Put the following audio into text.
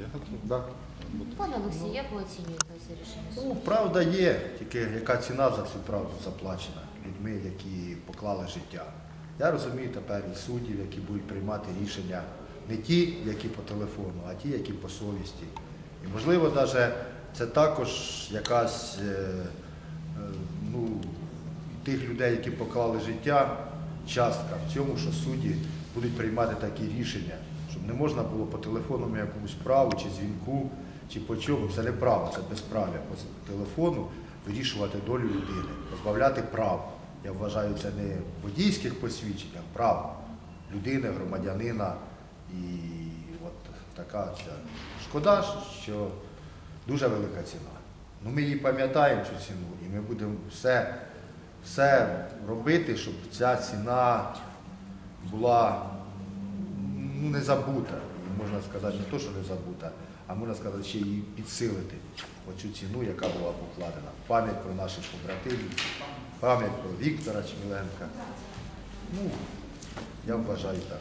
Я готов. Да. Пане Олексій, як ви оцінюєте це рішення? суду? Ну, правда є, тільки яка ціна за цю правду заплачена людьми, які поклали життя. Я розумію тепер і суддів, які будуть приймати рішення не ті, які по телефону, а ті, які по совісті. І можливо, навіть це також якась е, е, ну, тих людей, які поклали життя, частка в цьому, що судді будуть приймати такі рішення, щоб не можна було по телефону якомусь праву чи дзвінку, чи по чому. Це не право, це безправ'я. По телефону вирішувати долю людини, позбавляти прав. Я вважаю, це не водійських посвідчень, а прав людини, громадянина. І от така ця. Шкода, що дуже велика ціна. Ну, ми її пам'ятаємо цю ціну, і ми будемо все, все робити, щоб ця ціна була ну, не забута. Можна сказати, не то, що не забута, а можна сказати, ще її підсилити. Оцю ціну, яка була покладена. Пам'ять про наших побратимів, пам'ять про Віктора Чміленка. Ну, я вважаю так.